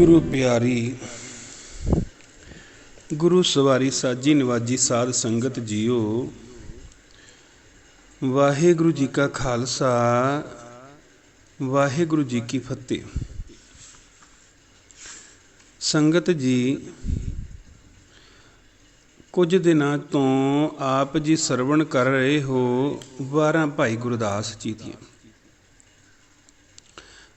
ਗੁਰੂ ਪਿਆਰੀ, ਗੁਰੂ ਸਵਾਰੀ ਸਾਜੀ ਨਿਵਾਜੀ ਸਾਧ ਸੰਗਤ ਜੀਓ। ਵਾਹਿਗੁਰੂ ਜੀ ਕਾ ਖਾਲਸਾ, ਵਾਹਿਗੁਰੂ ਜੀ ਕੀ ਫਤਿਹ। ਸੰਗਤ ਜੀ, ਕੁਝ ਦਿਨਾਂ ਤੋਂ ਆਪ ਜੀ ਸਰਵਣ ਕਰ ਰਹੇ ਹੋ 12 ਭਾਈ ਗੁਰਦਾਸ ਜੀ ਦੀਆਂ।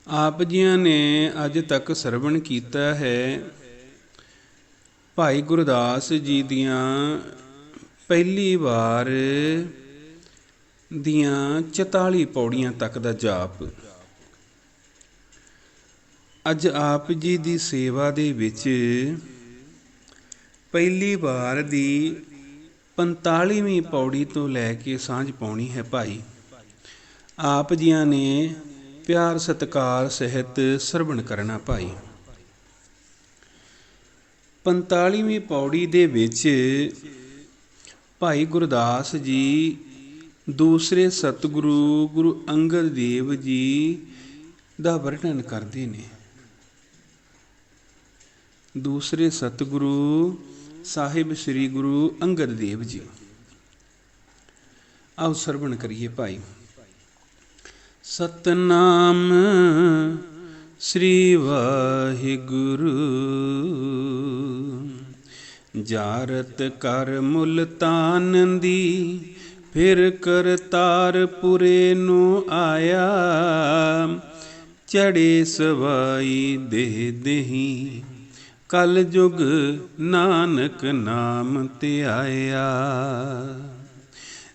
ਆਪ ਜੀਆਂ ਨੇ ਅੱਜ ਤੱਕ ਸਰਵਣ ਕੀਤਾ ਹੈ। ਭਾਈ ਗੁਰਦਾਸ ਜੀ ਦੀਆਂ ਪਹਿਲੀ ਵਾਰ ਦੀਆਂ 44 ਪੌੜੀਆਂ ਤੱਕ ਦਾ ਜਾਪ। ਅੱਜ ਆਪ ਜੀ ਦੀ ਸੇਵਾ ਦੇ ਵਿੱਚ ਪਹਿਲੀ ਵਾਰ ਦੀ 45ਵੀਂ ਪੌੜੀ ਤੋਂ ਲੈ ਕੇ ਸਾਂਝ ਪਾਉਣੀ ਹੈ ਭਾਈ। ਆਪ ਜੀਆਂ ਨੇ ਪਿਆਰ, ਸਤਕਾਰ, ਸਹਿਤ ਸਰਵਣ ਕਰਨਾ ਭਾਈ। 45ਵੀਂ ਪੌੜੀ ਦੇ ਵਿੱਚ ਭਾਈ ਗੁਰਦਾਸ ਜੀ, ਦੂਸਰੇ ਸਤਿਗੁਰੂ ਗੁਰੂ ਅੰਗਦ ਦੇਵ ਜੀ ਦਾ ਵਰਣਨ ਕਰਦੇ ਨੇ। ਦੂਸਰੇ ਸਤਿਗੁਰੂ ਸਾਹਿਬ ਸ੍ਰੀ ਗੁਰੂ ਅੰਗਦ ਦੇਵ ਜੀ। ਆਓ ਸਰਵਣ ਕਰੀਏ ਭਾਈ। ਸਤਨਾਮ ਸ੍ਰੀ ਵਾਹਿਗੁਰੂ। ਜਾਰਤ ਕਰ ਮੁਲਤਾਨ ਦੀ, ਫਿਰ ਕਰਤਾਰ ਪੁਰੇ ਨੂੰ ਆਇਆ। ਚੜੇ ਸਵਾਈ ਦੇ ਦੇਹੀ, ਕਲ ਜੁਗ ਨਾਨਕ ਨਾਮ ਧਿਆਇਆ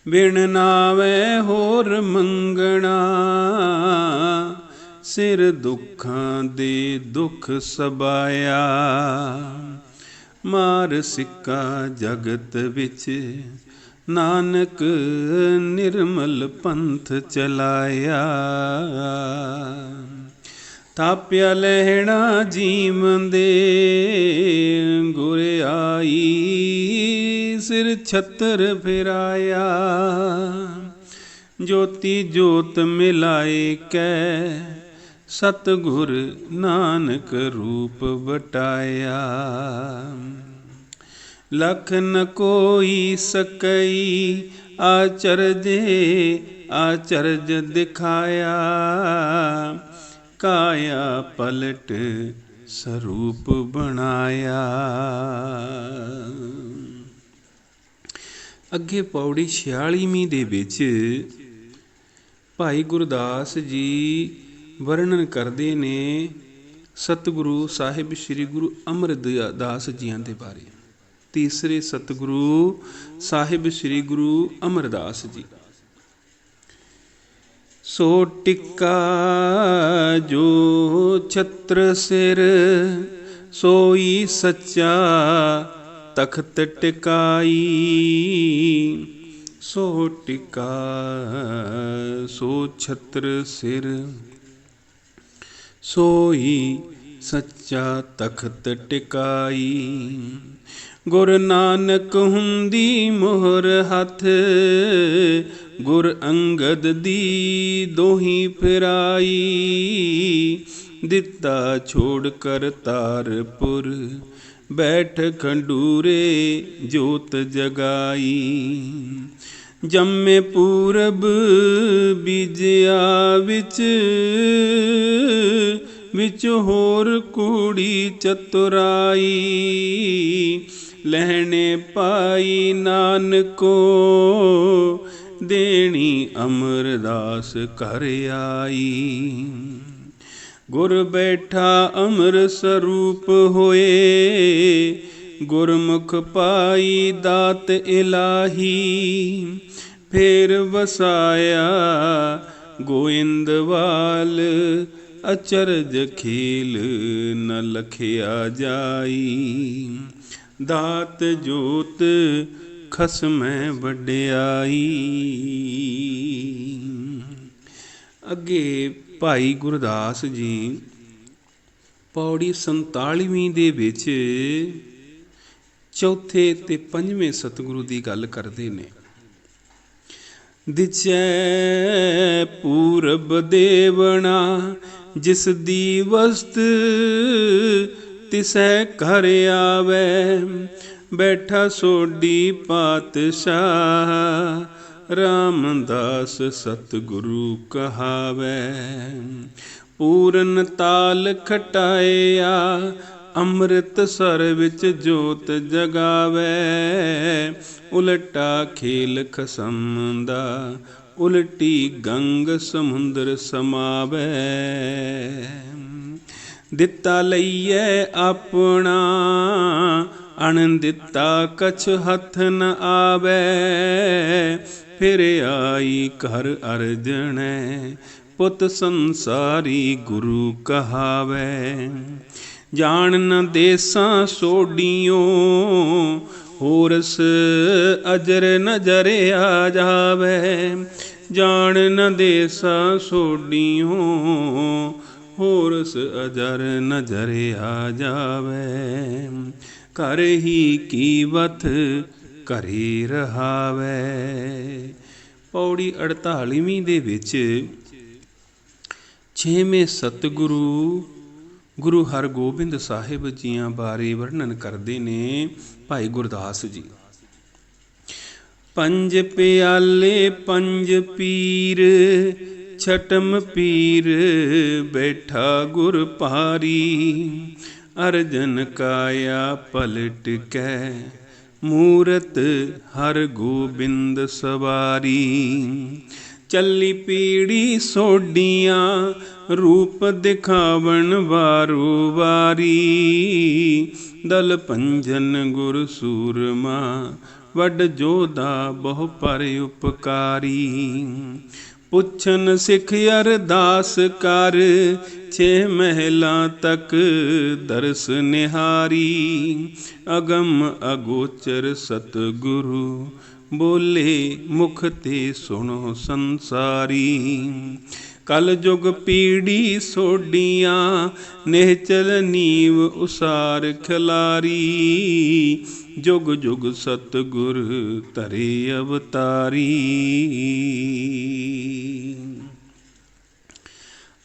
ਬਿਨ ਨਾਵੇ ਹੋਰ ਮੰਗਣਾ। ਸਿਰ ਦੁੱਖਾਂ ਦੇ ਦੁੱਖ ਸਬਾਇਆ। ਮਾਰ ਸਿੱਕਾ ਜਗਤ ਵਿੱਚ, ਨਾਨਕ ਨਿਰਮਲ ਪੰਥ ਚਲਾਇਆ। ਤਾਪਿਆ ਲਹਿਣਾ ਜੀਵਨ ਦੇ ਗੁਰ ਆਈ, ਸਿਰ ਛਤਰ ਫਿਰਾਇਆ। ਜੋਤੀ ਜੋਤ ਮਿਲਾਏ ਕੈ, ਸਤਗੁਰ ਨਾਨਕ ਰੂਪ ਵਟਾਇਆ। ਲਖ ਨ ਕੋਈ ਸਕਈ, ਆਚਰਜੇ ਆਚਰਜ ਦਿਖਾਇਆ। ਕਾਇਆ ਪਲਟ ਸਰੂਪ ਬਣਾਇਆ। ਅੱਗੇ ਪੌੜੀ 46ਵੀਂ ਦੇ ਵਿੱਚ ਭਾਈ ਗੁਰਦਾਸ ਜੀ ਵਰਣਨ ਕਰਦੇ ਨੇ ਸਤਿਗੁਰੂ ਸਾਹਿਬ ਸ੍ਰੀ ਗੁਰੂ ਅਮਰਦਾਸ ਜੀਆਂ ਦੇ ਬਾਰੇ। ਤੀਸਰੇ ਸਤਿਗੁਰੂ ਸਾਹਿਬ ਸ੍ਰੀ ਗੁਰੂ ਅਮਰਦਾਸ ਜੀ। ਸੋ ਟਿੱਕਾ ਜੋ ਛਤਰ ਸਿਰ, ਸੋਈ ਸੱਚਾ ਤਖਤ ਟਿਕਾਈ। ਸੋ ਟਿਕਾ ਸੋ ਛਤਰ ਸਿਰ, ਸੋਈ ਸੱਚਾ ਤਖਤ ਟਿਕਾਈ। ਗੁਰ ਨਾਨਕ ਹੁੰਦੀ ਮੋਹਰ ਹੱਥ, ਗੁਰ ਅੰਗਦ ਦੀ ਦੋਹੀ ਫਿਰਾਈ। ਦਿੱਤਾ ਛੋੜ ਕਰ ਤਾਰਪੁਰ, ਬੈਠ ਖੰਡੂਰੇ ਜੋਤ ਜਗਾਈ। ਜੰਮੇ ਪੂਰਬ ਬੀਜਿਆ ਵਿੱਚ ਵਿੱਚ ਹੋਰ ਕੂੜੀ ਚਤੁਰਾਈ, ਲਹਿਣੇ ਪਾਈ ਨਾਨਕੋ, ਦੇਣੀ ਅਮਰਦਾਸ ਘਰ ਆਈ। ਗੁਰ ਬੈਠਾ ਅਮਰ ਸਰੂਪ ਹੋਏ, ਗੁਰਮੁਖ ਪਾਈ ਦਾਤ ਇਲਾਹੀ, ਫੇਰ ਵਸਾਇਆ ਗੋਇੰਦਵਾਲ ਅਚਰਜ ਖੇਲ ਨ ਲਖਿਆ ਜਾਈ। ਦਾਤ ਜੋਤ ਖਸਮੈ ਵਡਿਆਈ। ਅੱਗੇ ਭਾਈ ਗੁਰਦਾਸ ਜੀ, ਪੌੜੀ 47ਵੀਂ ਦੇ ਵਿੱਚ ਚੌਥੇ ਤੇ ਪੰਜਵੇਂ ਸਤਿਗੁਰੂ ਦੀ ਗੱਲ ਕਰਦੇ ਨੇ। ਦਿਚੈ ਪੂਰਬ ਦੇਵਣਾ, ਜਿਸ ਦੀ ਵਸਤ ਤਿਸੈ ਘਰ ਆਵੇ, ਬੈਠਾ ਸੋਡੀ ਪਾਤਸ਼ਾਹ, ਰਾਮਦਾਸ ਸਤਿਗੁਰੂ ਕਹਾਵੇ। ਪੂਰਨ ਤਾਲ ਖਟਾਇਆ ਅੰਮ੍ਰਿਤਸਰ ਵਿੱਚ ਜੋਤ ਜਗਾਵੇ, ਉਲਟਾ ਖੇਲ ਖਸਮ ਦਾ ਉਲਟੀ ਗੰਗ ਸਮੁੰਦਰ ਸਮਾਵੇ। ਦਿੱਤਾ ਲਈਏ ਆਪਣਾ ਅਣ ਦਿੱਤਾ ਕਛ ਹੱਥ ਨ ਆਵੇ। ਫਿਰ ਆਈ ਘਰ ਅਰਜਣੈ, ਪੁੱਤ ਸੰਸਾਰੀ ਗੁਰੂ ਕਹਾਵੇ। ਜਾਣ ਨ ਦੇਸਾਂ ਸੋਡੀਓ, ਹੋਰਸ ਅਜਰ ਨਜ਼ਰ ਆ ਜਾਵੇ। ਜਾਣ ਨ ਦੇਸਾਂ ਸੋਡੀਓ, ਹੋਰਸ ਅਜਰ ਨਜ਼ਰ ਆ ਜਾਵੇ। ਕਰ ਹੀ ਕੀ ਕੀਵਤ ਘਰੇ ਰਹਾਵੇ। ਪੌੜੀ 48ਵੀਂ ਦੇ ਵਿੱਚ ਛੇਵੇਂ ਸਤਿਗੁਰੂ ਗੁਰੂ ਹਰਗੋਬਿੰਦ ਸਾਹਿਬ ਜੀਆਂ ਬਾਰੇ ਵਰਣਨ ਕਰਦੇ ਨੇ ਭਾਈ ਗੁਰਦਾਸ ਜੀ। ਪੰਜ ਪਿਆਲੇ, ਪੰਜ ਪੀਰ, ਛਟਮ ਪੀਰ, ਬੈਠਾ ਗੁਰ ਭਾਰੀ, ਅਰਜਨ ਕਾਇਆ ਪਲਟ ਕੈ, ਮੂਰਤ ਹਰ ਗੋਬਿੰਦ ਸਵਾਰੀ। ਚੱਲੀ ਪੀੜੀ ਸੋਡੀਆਂ ਰੂਪ ਦਿਖਾਵਣ ਵਾਰੂ ਵਾਰੀ। ਦਲ ਪੰਜਨ ਗੁਰ ਸੂਰਮਾ, ਵੱਡ ਜੋਦਾ ਬਹੁ ਪਰ ਉਪਕਾਰੀ। ਪੁੱਛਨ ਸਿੱਖ ਅਰਦਾਸ ਕਰ, ਛੇ ਮਹਿਲਾ ਤੱਕ ਦਰਸ ਨਿਹਾਰੀ। ਅਗਮ ਅਗੋਚਰ ਸਤਿਗੁਰੂ ਬੋਲੇ ਮੁਖ ਤੇ ਸੁਣੋ ਸੰਸਾਰੀ। ਕਲ ਜੁਗ ਪੀੜੀ ਸੋਡੀਆਂ ਨਿਹਚਲ ਨੀਵ ਉਸਾਰ ਖਿਲਾਰੀ। ਜੁਗ ਜੁਗ ਸਤਿਗੁਰ ਧਰੇ ਅਵਤਾਰੀ।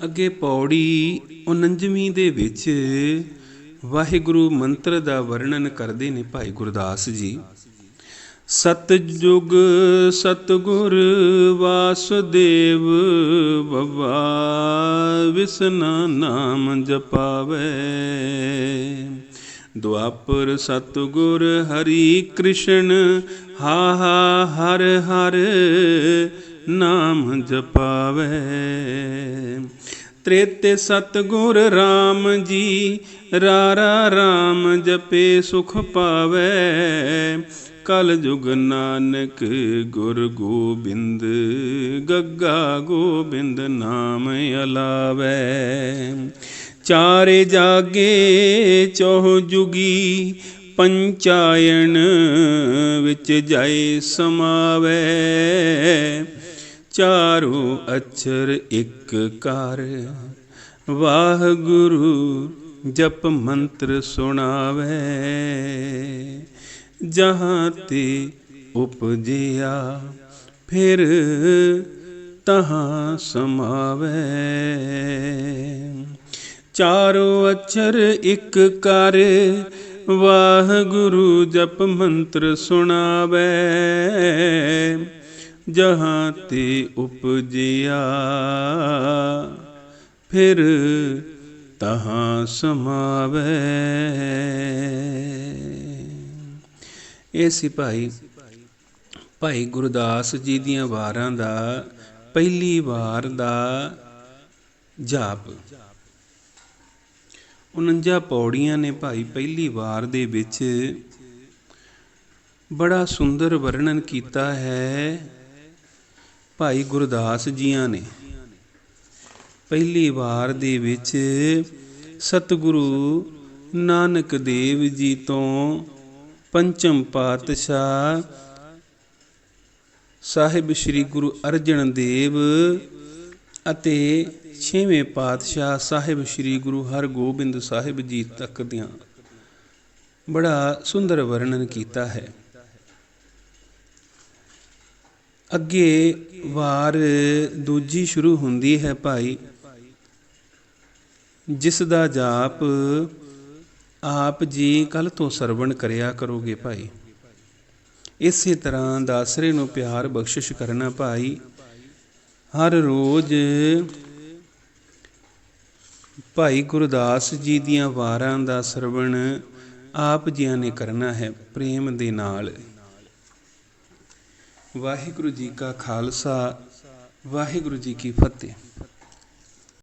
ਅੱਗੇ ਪੌੜੀ 49ਵੀਂ ਦੇ ਵਿੱਚ ਵਾਹਿਗੁਰੂ ਮੰਤਰ ਦਾ ਵਰਣਨ ਕਰਦੇ ਨੇ ਭਾਈ ਗੁਰਦਾਸ ਜੀ। ਸਤਜੁਗ ਸਤਗੁਰ ਵਾਸੁਦੇਵ ਬਬਾ ਵਿਸਨਾ ਨਾਮ ਜਪਾਵੇ। ਦੁਆਪਰ ਸਤਗੁਰ ਹਰੀ ਕ੍ਰਿਸ਼ਨ ਹਾ ਹਾ ਹਰ ਹਰ ਨਾਮ ਜਪਾਵੇ। ਤ੍ਰੇਤੇ ਸਤਗੁਰ RAM ਜੀ, ਰਾਰਾ RAM ਜਪੇ ਸੁਖ ਪਾਵੇ। ਕਲ ਜੁਗ ਨਾਨਕ ਗੁਰ ਗੋਬਿੰਦ, ਗੱਗਾ ਗੋਬਿੰਦ ਨਾਮ ਅਲਾਵੇ। ਚਾਰੇ ਜਾਗੇ ਚੌਹ ਜੁਗੀ, ਪੰਚਾਇਣ ਵਿੱਚ ਜਾਏ ਸਮਾਵੇ। ਚਾਰੋ ਅਛਰ ਇੱਕ ਕਰ ਵਾਹਿਗੁਰੂ ਜਪ ਮੰਤਰ ਸੁਣਾਵੇ। ਜਹਾਂ ਤੇ ਉਪਜਿਆ, ਫਿਰ ਤਹਾਂ ਸਮਾਵੇ। ਚਾਰੋ ਅਛਰ ਇੱਕ ਕਰ, ਵਾਹਿਗੁਰੂ ਜਪ ਮੰਤਰ ਸੁਣਾਵੇ। ਜਹਾਂ ਤੇ ਉਪਜਿਆ, ਫਿਰ ਤਹਾਂ ਸਮਾਵੇ। ਇਹ ਸੀ ਭਾਈ ਭਾਈ ਗੁਰਦਾਸ ਜੀ ਦੀਆਂ ਵਾਰਾਂ ਦਾ, ਪਹਿਲੀ ਵਾਰ ਦਾ ਜਾਪ। 49 ਪੌੜੀਆਂ ਨੇ ਭਾਈ ਪਹਿਲੀ ਵਾਰ ਦੇ ਵਿੱਚ ਬੜਾ ਸੁੰਦਰ ਵਰਣਨ ਕੀਤਾ ਹੈ ਭਾਈ ਗੁਰਦਾਸ ਜੀਆਂ ਨੇ। ਪਹਿਲੀ ਵਾਰ ਦੇ ਵਿੱਚ ਸਤਿਗੁਰੂ ਨਾਨਕ ਦੇਵ ਜੀ ਤੋਂ ਪੰਚਮ ਪਾਤਸ਼ਾਹ ਸਾਹਿਬ ਸ੍ਰੀ ਗੁਰੂ ਅਰਜਨ ਦੇਵ ਅਤੇ ਛੇਵੇਂ ਪਾਤਸ਼ਾਹ ਸਾਹਿਬ ਸ੍ਰੀ ਗੁਰੂ ਹਰਗੋਬਿੰਦ ਸਾਹਿਬ ਜੀ ਤੱਕ ਦੀਆਂ ਬੜਾ ਸੁੰਦਰ ਵਰਣਨ ਕੀਤਾ ਹੈ। ਅੱਗੇ ਵਾਰ ਦੂਜੀ ਸ਼ੁਰੂ ਹੁੰਦੀ ਹੈ ਭਾਈ, ਜਿਸ ਦਾ ਜਾਪ ਆਪ ਜੀ ਕੱਲ ਤੋਂ ਸਰਵਣ ਕਰਿਆ ਕਰੋਗੇ ਭਾਈ। ਇਸੇ ਤਰ੍ਹਾਂ ਦਾਸਰੇ ਨੂੰ ਪਿਆਰ ਬਖਸ਼ਿਸ਼ ਕਰਨਾ ਭਾਈ। ਹਰ ਰੋਜ਼ ਭਾਈ ਗੁਰਦਾਸ ਜੀ ਦੀਆਂ ਵਾਰਾਂ ਦਾ ਸਰਵਣ ਆਪ ਜੀਆਂ ਨੇ ਕਰਨਾ ਹੈ ਪ੍ਰੇਮ ਦੇ ਨਾਲ। ਵਾਹਿਗੁਰੂ ਜੀ ਕਾ ਖਾਲਸਾ, ਵਾਹਿਗੁਰੂ ਜੀ ਕੀ ਫਤਿਹ।